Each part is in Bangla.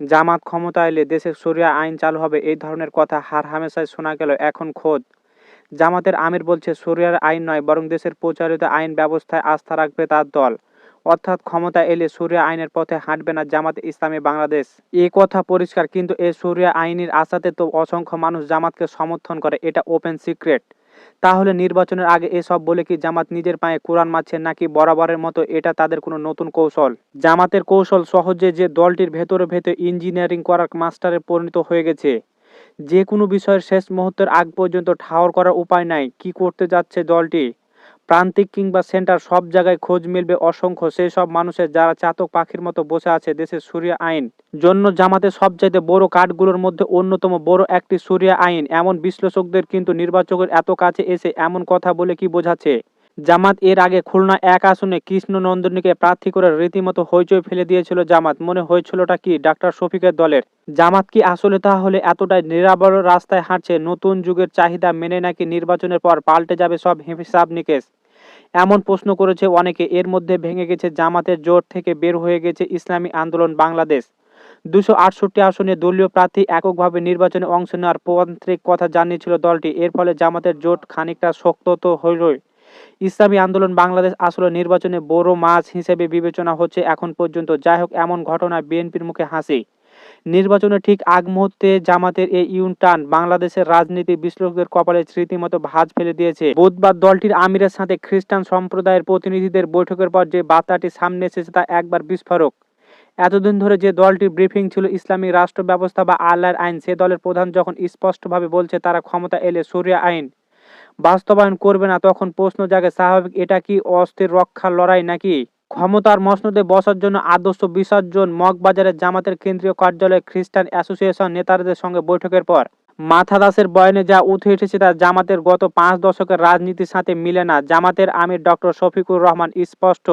জামাত ক্ষমতা এলে দেশে শরিয়া আইন চালু হবে এই ধরনের কথা হার হামেশায় শোনা গেল এখন খোদ। জামাতের আমির বলছে, শরিয়ার আইন নয়, বরং দেশের প্রচারিত আইন ব্যবস্থায় আস্থা রাখবে তার দল। অর্থাৎ ক্ষমতা এলে শরিয়া আইনের পথে হাঁটবে না জামাত ইসলামী বাংলাদেশ। এ কথা পরিষ্কার, কিন্তু এই শরিয়া আইনের আশাতে তো অসংখ্য মানুষ জামাতকে সমর্থন করে, এটা ওপেন সিক্রেট। তাহলে নির্বাচনের আগে এসব বলে কি জামাত নিজের পায়ে কোরআন মারছে নাকি বরাবরের মতো এটা তাদের কোনো নতুন কৌশল? জামাতের কৌশল সহজে যে দলটির ভেতরে ভেতরে ইঞ্জিনিয়ারিং করার মাস্টারে পরিণত হয়ে গেছে। যে কোনো বিষয়ের শেষ মুহূর্তের আগ পর্যন্ত ঠাওর করার উপায় নাই, কি করতে যাচ্ছে দলটি? প্রান্তিক কিংবা সেন্টার সব জায়গায় খোঁজ মিলবে অসংখ্য। সেই সব মানুষের যারা চাতক পাখির মতো বসে আছে দেশের সুরিয়া আইন জন্য জামাতে সবচাইতে বড় কাঠগুলোর মধ্যে অন্যতম বড় একটি সুরিয়া আইন। এমন বিশ্লেষকদের কিন্তু নির্বাচকের এত কাছে এসে এমন কথা বলে কি বোঝাচ্ছে? জামাত এর আগে খুলনা এক আসনে কৃষ্ণ নন্দনীকে প্রার্থী করে রীতিমতো হইচই ফেলে দিয়েছিল জামাত। মনে হয়েছিলটা কি? ডাক্তার শফিকের দলের। জামাত কি আসলে তাহলে এতটাই নিরাবর রাস্তায় হাঁটছে? নতুন যুগের চাহিদা মেনে নাকি নির্বাচনের পর পাল্টে যাবে সব হিসাব নিকেশ? এমন প্রশ্ন করেছে অনেকে। এর মধ্যে ভেঙে গেছে জামাতের জোট থেকে বের হয়ে গেছে ইসলামী আন্দোলন বাংলাদেশ। দুশো আটষট্টি আসনে দলীয় প্রার্থী এককভাবে নির্বাচনে অংশ নেওয়ার পন্ত্রিক কথা জানিয়েছিল দলটি। এর ফলে জামাতের জোট খানিকটা শক্ত তো হইলই। ইসলামী আন্দোলন বাংলাদেশ আসলে নির্বাচনে বড় মাছ হিসেবে বিবেচনা হচ্ছে এখন পর্যন্ত। যাই হোক এমন ঘটনা বিএনপির মুখে হাসি। নির্বাচনের ঠিক আগ মুহূর্তে জামাতের এই ইউনটার্ন বাংলাদেশের রাজনীতি বিশ্লেষকদের কপালে রীতিমতো ভাঁজ ফেলে দিয়েছে। বুধবার দলটির আমিরের সাথে খ্রিস্টান সম্প্রদায়ের প্রতিনিধিদের বৈঠকের পর যে বার্তাটি সামনে এসেছে তা একবার বিস্ফোরক। এতদিন ধরে যে দলটির ব্রিফিং ছিল ইসলামী রাষ্ট্র ব্যবস্থা বা আল্লাহর আইন, সে দলের প্রধান যখন স্পষ্টভাবে বলছে তারা ক্ষমতা এলে সরিয়া আইন। বাস্তবায়ন করবে না, তখন প্রশ্ন জাগে, স্বাভাবিক এটা কি অস্থির রক্ষার লড়াই নাকি? ক্ষমতার মসনদে বসার জন্য আদর্শ বিসর্জন মগবাজারের জামাতের কেন্দ্রীয় কার্যালয়ে খ্রিস্টান অ্যাসোসিয়েশন নেতাদের সঙ্গে বৈঠকের পর মাথা দাসের বয়ানে যা উঠে এসেছে তা জামাতের গত পাঁচ দশকের রাজনীতির সাথে মিলে না। জামাতের আমির ডক্টর শফিকুর রহমান স্পষ্ট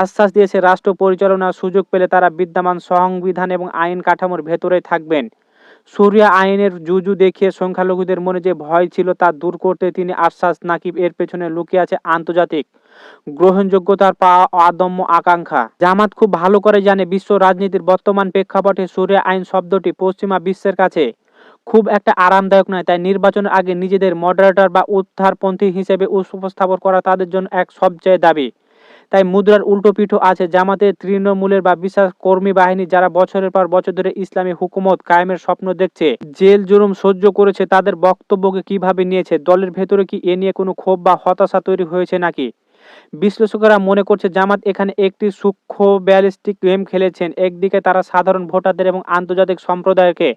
আশ্বাস দিয়েছে, রাষ্ট্র পরিচালনার সুযোগ পেলে তারা বিদ্যমান সংবিধান এবং আইন কাঠামোর ভেতরেই থাকবেন। সুরিয়া আইনের জুজু দেখিয়ে সংখ্যালঘুদের মনে যে ভয় ছিল তা দূর করতে তিনি আশ্বাস নাকিব এর পেছনে লুকিয়ে আছে আন্তর্জাতিক গ্রহণযোগ্যতার পাওয়া অদম্য আকাঙ্ক্ষা। জামাত খুব ভালো করে জানে বিশ্ব রাজনীতির বর্তমান প্রেক্ষাপটে সুরিয়া আইন শব্দটি পশ্চিমা বিশ্বের কাছে খুব একটা আরামদায়ক নয়, তাই নির্বাচনের আগে নিজেদের মডারেটর বা উদ্ধারপন্থী হিসেবে উপস্থাপন করা তাদের জন্য এক সবচেয়ে দাবি। তাই মুদ্রার উল্টো পিঠও আছে। জামাতের তৃণমূলের বা বিশেষ কর্মী বাহিনী যারা বছরের পর বছর ধরে ইসলামী হুকুমত কায়েমের স্বপ্ন দেখছে, জেল জুলুম সহ্য করেছে, তাদের বক্তব্যকে কীভাবে নিয়েছে, দলের ভেতরে কি এ নিয়ে কোনো ক্ষোভ বা হতাশা তৈরি হয়েছে নাকি? বিশ্লেষকরা মনে করছে জামাত এখানে একটি সূক্ষ্ম ব্যালিস্টিক গেম খেলেছেন, একদিকে তারা সাধারণ ভোটারদের এবং আন্তর্জাতিক সম্প্রদায়কে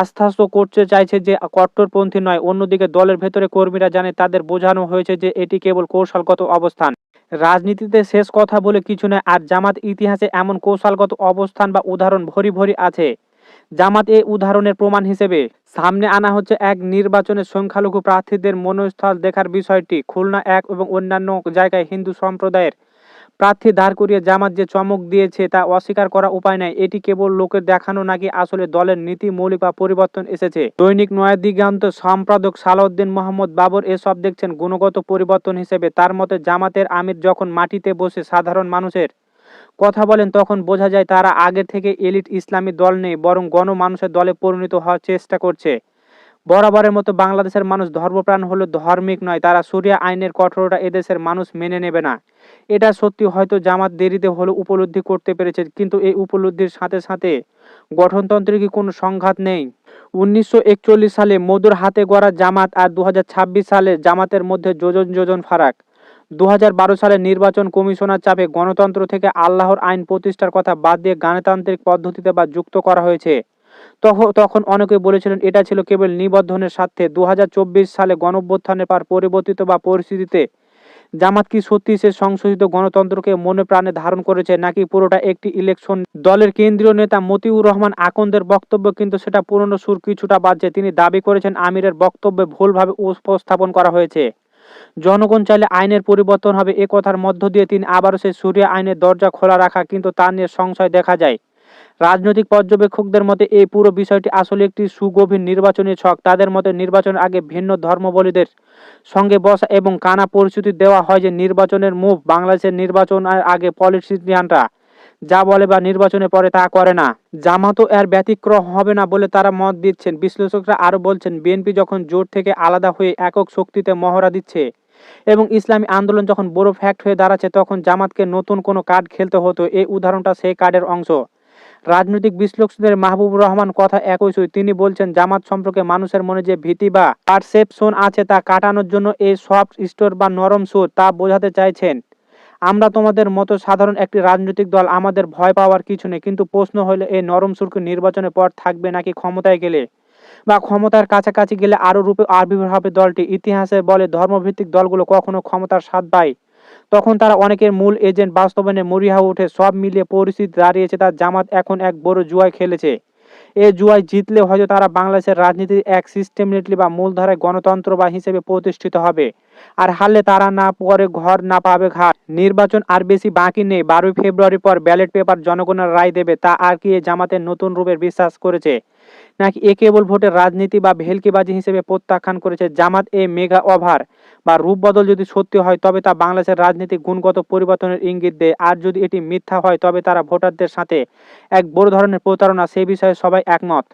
আস্থাস্ত করতে চাইছে যে কট্টরপন্থী নয়, অন্যদিকে দলের ভেতরে কর্মীরা জানে তাদের বোঝানো হয়েছে যে এটি কেবল কৌশলগত অবস্থান। রাজনীতিতে শেষ কথা বলে কিছু নয়, আর জামাত ইতিহাসে এমন কৌশলগত অবস্থান বা উদাহরণ ভরি ভরি আছে। জামাত এই উদাহরণের প্রমাণ হিসেবে সামনে আনা হচ্ছে এক নির্বাচনে সংখ্যালঘু প্রার্থীদের মনোস্থল দেখার বিষয়টি। খুলনা এক এবং অন্যান্য জায়গায় হিন্দু সম্প্রদায়ের প্রার্থী দাঁড় করিয়ে জামাত যে চমক দিয়েছে তা অস্বীকার করা উপায় নাই। এটি কেবল লোকের দেখানো নাকি আসলে দলের নীতি, মৌলিক বা পরিবর্তন এসেছে। দৈনিক নয়াদিগান্ত সম্পাদক সালাউদ্দিন মোহাম্মদ বাবর এসব দেখছেন গুণগত পরিবর্তন হিসেবে। তার মতে, জামাতের আমির যখন মাটিতে বসে সাধারণ মানুষের কথা বলেন, তখন বোঝা যায় তারা আগে থেকে এলিট ইসলামী দল নেই, বরং গণমানুষের দলে পরিণত হওয়ার চেষ্টা করছে। বরাবরের মতো বাংলাদেশের মানুষ ধর্মপ্রাণ হলো ধার্মিক নয়, তারা সুরিয়া আইনের কঠোরতা এদেশের মানুষ মেনে নেবে না। এটা সত্যি হয়তো জামাত দেরিতে হলো উপলব্ধি করতে পেরেছে, কিন্তু এই উপলব্ধির সাথে সাথে গঠনতন্ত্রে কি কোনো সংঘাত নেই? উনিশশো সালে মধুর হাতে গড়া জামাত আর দু হাজার ছাব্বিশ সালে জামাতের মধ্যে যোজন যোজন ফারাক। দু হাজার বারো সালে নির্বাচন কমিশনার চাপে গণতন্ত্র থেকে আল্লাহর আইন প্রতিষ্ঠার কথা বাদ দিয়ে গণতান্ত্রিক পদ্ধতিতে বা যুক্ত করা হয়েছে। তখন অনেকে বলেছিলেন, এটা ছিল কেবল নিবন্ধনের স্বার্থে। দু সালে গণঅভ্যুত্থানের পর পরিবর্তিত বা পরিস্থিতিতে জামাত কি সত্যি সে সংশোধিত গণতন্ত্রকে মনে প্রাণে ধারণ করেছে নাকি পুরোটা একটি ইলেকশন? দলের কেন্দ্রীয় নেতা মতিউর রহমান আকন্দের বক্তব্য কিন্তু সেটা পুরনো সুর কিছুটা বাজছে। তিনি দাবি করেছেন, আমিরের বক্তব্যে ভুলভাবে উপস্থাপন করা হয়েছে। জনগণ চাইলে আইনের পরিবর্তন হবে, এ কথার মধ্য দিয়ে তিনি আবারও সেই সুরিয়া আইনের দরজা খোলা রাখা কিন্তু তা নিয়ে সংশয় দেখা যায়। রাজনৈতিক পর্যবেক্ষকদের মতে, এই পুরো বিষয়টি আসলে একটি সুগভীর নির্বাচনী ছক। তাদের মতে, নির্বাচনের আগে ভিন্ন ধর্মবলীদের সঙ্গে বসা এবং কানা পরিস্থিতি দেওয়া হয় যে নির্বাচনের মুভ বাংলাদেশের নির্বাচনের আগে পলিটিশিয়ানরা যা বলে বা নির্বাচনে পরে তা করে না। জামাতও এর ব্যতিক্রম হবে না বলে তারা মত দিচ্ছেন। বিশ্লেষকরা আরও বলছেন, বিএনপি যখন জোট থেকে আলাদা হয়ে একক শক্তিতে মহড়া দিচ্ছে এবং ইসলামী আন্দোলন যখন বড় ফ্যাক্ট হয়ে দাঁড়াচ্ছে, তখন জামাতকে নতুন কোনো কার্ড খেলতে হতো। এই উদাহরণটা সেই কার্ডের অংশ। রাজনৈতিক বিশ্লেষকদের মাহবুবুর রহমান কথা একই সুই। তিনি বলছেন, জামাত সম্পর্কে মানুষের মনে যে ভীতি বা পারসেপশন আছে তা কাটানোর জন্য এই সফট স্টোর বা নরম সুর তা বোঝাতে চাইছেন। আমরা তোমাদের মতো সাধারণ একটি রাজনৈতিক দল, আমাদের ভয় পাওয়ার কিছু নেই, কিন্তু প্রশ্ন হলো, এই নরম সুরকে নির্বাচনের পর থাকবে নাকি ক্ষমতায় গেলে? বা ক্ষমতার কাছাকাছি গেলে আরও রূপে আবির্ভাব হবে দলটি? ইতিহাসে বলে ধর্মভিত্তিক দলগুলো কখনো ক্ষমতার স্বাদ পায় তখন তারা অনেকের মূল এজেন্ট বাস্তবায়নে মরিয়া উঠে সব মিলিয়ে পরিস্থিতি দাঁড়িয়েছে, তার জামাত এখন এক বড় জুয়ায় খেলেছে। এ জুয়ায় জিতলে হয়তো তারা বাংলাদেশের রাজনীতির এক সিস্টেমনেটলি বা মূলধারায় গণতন্ত্র বা হিসেবে প্রতিষ্ঠিত হবে। আর হারলে তারা না পরে ঘর না পাবে ঘাট। নির্বাচন আর বেশি বাকি নেই। বারোই ফেব্রুয়ারি পর ব্যালট পেপার জনগণের রায় দেবে। তা আর কি জামাতের নতুন রূপের বিশ্বাস করেছে? নাকি এ কেবল ভোটের রাজনীতি বা ভেলকিবাজি হিসেবে প্রত্যাখ্যান করেছে? জামাত এ মেগা ওভার। বা রূপ বদল যদি সত্যি হয়, তবে তা বাংলাদেশের রাজনীতিক গুণগত পরিবর্তনের ইঙ্গিত দেয়। আর যদি এটি মিথ্যা হয়, তবে তারা ভোটারদের সাথে এক বড় ধরনের প্রতারণা, সে বিষয়ে সবাই একমত।